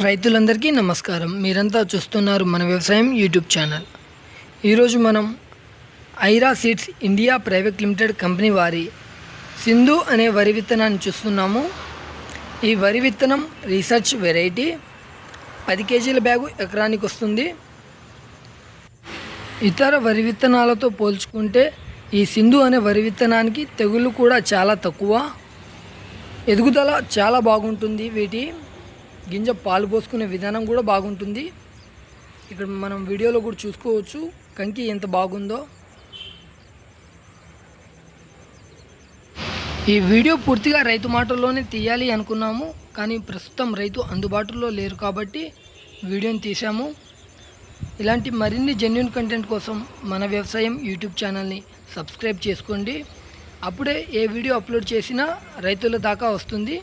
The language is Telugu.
రైతులందరికీ నమస్కారం. మీరంతా చూస్తున్నారు మన వ్యవసాయం యూట్యూబ్ ఛానల్. ఈరోజు మనం Aira seeds India private limited company వారి సింధు అనే వరి విత్తనాన్ని చూస్తున్నాము. ఈ వరి విత్తనం రీసెర్చ్ వెరైటీ. పది కేజీల బ్యాగు ఎకరానికి వస్తుంది. ఇతర వరి విత్తనాలతో పోల్చుకుంటే ఈ సింధు అనే వరి విత్తనానికి తెగుళ్ళు కూడా చాలా తక్కువ. ఎదుగుదల చాలా బాగుంటుంది వీటి. గింజ పాలు పోసుకునే విధానం కూడా బాగుంటుంది. ఇక్కడ మనం వీడియోలో కూడా చూసుకోవచ్చు కంకి ఎంత బాగుందో. ఈ వీడియో పూర్తిగా రైతు మాటల్లోనే తీయాలి అనుకున్నాము కానీ ప్రస్తుతం రైతు అందుబాటులో లేరు కాబట్టి వీడియోని తీసాము ఇలాంటి మరిన్ని జెన్యున్ కంటెంట్ కోసం మన వ్యవసాయం యూట్యూబ్ ఛానల్ని సబ్స్క్రైబ్ చేసుకోండి. అప్పుడే ఏ వీడియో అప్లోడ్ చేసినా రైతుల దాకా వస్తుంది.